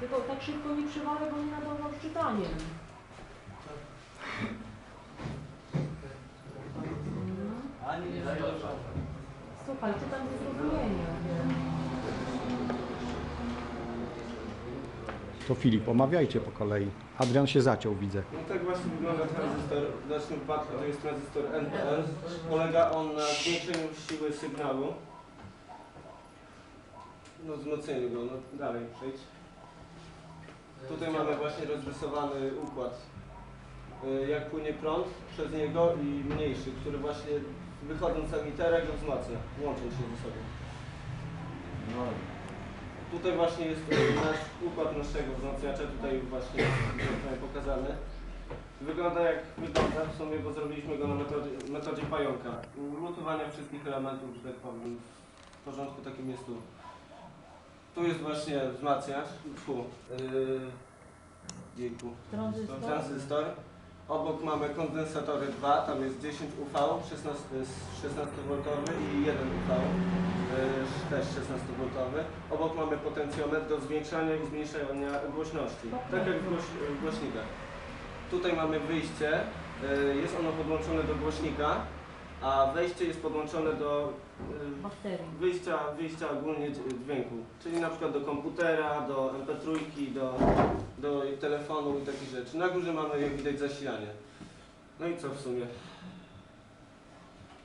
Tylko tak szybko nie przywalę, bo nie nadążam z czytaniem. Ani nie zajrzał. Słuchaj, czytam ze zrozumieniem. To Filip, omawiajcie po kolei. Adrian się zaciął, widzę. No tak właśnie wygląda tranzystor. W naszym wypadku to jest tranzystor NPN. Polega on na zwiększeniu siły sygnału. No wzmocnieniu go, no dalej przejdź. Tutaj mamy właśnie rozrysowany układ. y, Jak płynie prąd przez niego i mniejszy, który właśnie wychodząc z emitera go wzmacnia, łącząc się ze sobą. No, Tutaj właśnie jest y, nasz układ naszego wzmacniacza, tutaj właśnie jest pokazany. Wygląda jak wygląda w sumie, bo zrobiliśmy go na metodzie, metodzie pająka. Lutowania wszystkich elementów, że tak powiem, w porządku takim jest tu. Tu jest właśnie wzmacniacz, fu, yy, Tranzystor. tranzystor. Obok mamy kondensatory 2, tam jest 10 UV, 16, 16V i 1 UV, y, też 16V. Obok mamy potencjometr do zwiększania i zmniejszania głośności, tak jak w, głoś, w głośnikach. Tutaj mamy wyjście, y, jest ono podłączone do głośnika, a wejście jest podłączone do y, wyjścia, wyjścia ogólnie dź- dźwięku, czyli na przykład do komputera, do MP3, do, do telefonu i takich rzeczy. Na górze mamy jak widać zasilanie. No i co w sumie?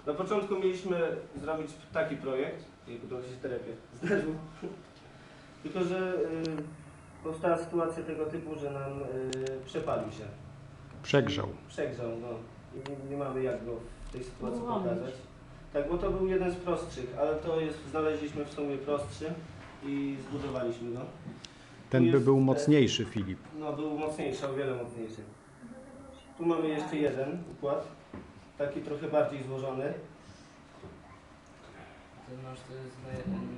Na początku mieliśmy zrobić taki projekt, jego trochę się terapie zdarzył. Tylko, że y, powstała sytuacja tego typu, że nam y, przepalił się. Przegrzał. Przegrzał, no. Nie, nie mamy jak go w tej sytuacji pokazać. Tak, bo to był jeden z prostszych, ale to jest, znaleźliśmy w sumie prostszy i zbudowaliśmy go. Ten by był mocniejszy, Filip. No, był mocniejszy, o wiele mocniejszy. Tu mamy jeszcze jeden układ, taki trochę bardziej złożony. Ten nasz to jest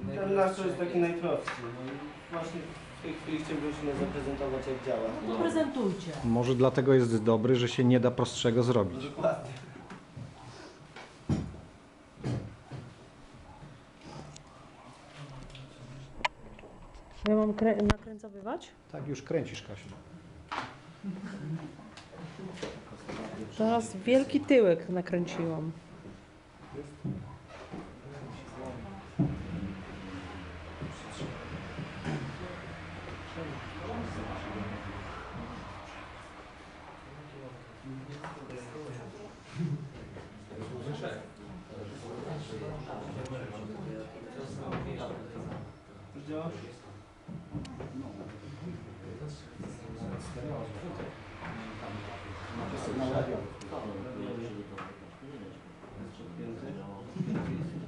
naj, Ten nasz to jest taki najprostszy. No i właśnie w tej chwili chcielibyśmy zaprezentować jak działa. No to prezentujcie. Może dlatego jest dobry, że się nie da prostszego zrobić. Dokładnie. Ja mam krę- nakręcowywać? Tak, już kręcisz, Kasiu. Teraz wielki tyłek nakręciłam.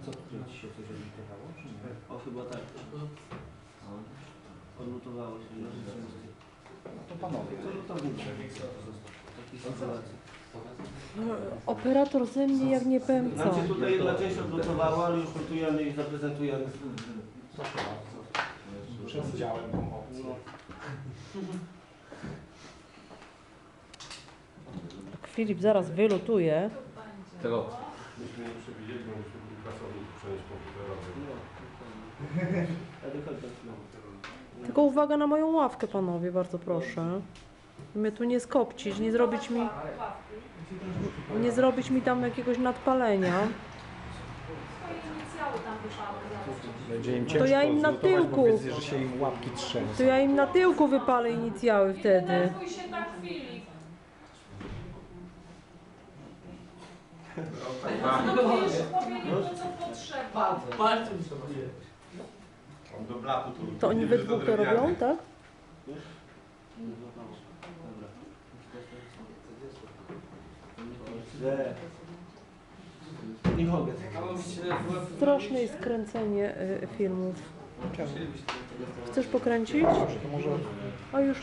Co tu ci się coś odbywało? O, chyba tak. Odlutowało się. No. To panowie. To. Takich sytuacji. Operator ze mnie jak nie powiem co. Znaczy tutaj jedna część odlutowała, ale już lutujemy i zaprezentujemy. Przewidziałem tą opcję. Filip zaraz wylutuje. Tego. Myśmy nie przewidzieli, bo myśmy kilka słowów przenieść komputerowy. Tylko uwaga na moją ławkę, panowie, bardzo proszę. Mnie tu nie skopcić, nie zrobić mi... Nie zrobić mi tam jakiegoś nadpalenia. Będzie im To ciężko ja im na zlutować, bo tyłku. wiedzą, że się im łapki trzęsą. To ja im na tyłku wypalę inicjały wtedy. Denerwuj się tak. No to to, co potrzeba. Bardzo mi do blatu tu. To oni we dwóch to robią, tak? Nie mogę. Straszne jest kręcenie y, filmów. Chcesz pokręcić? A już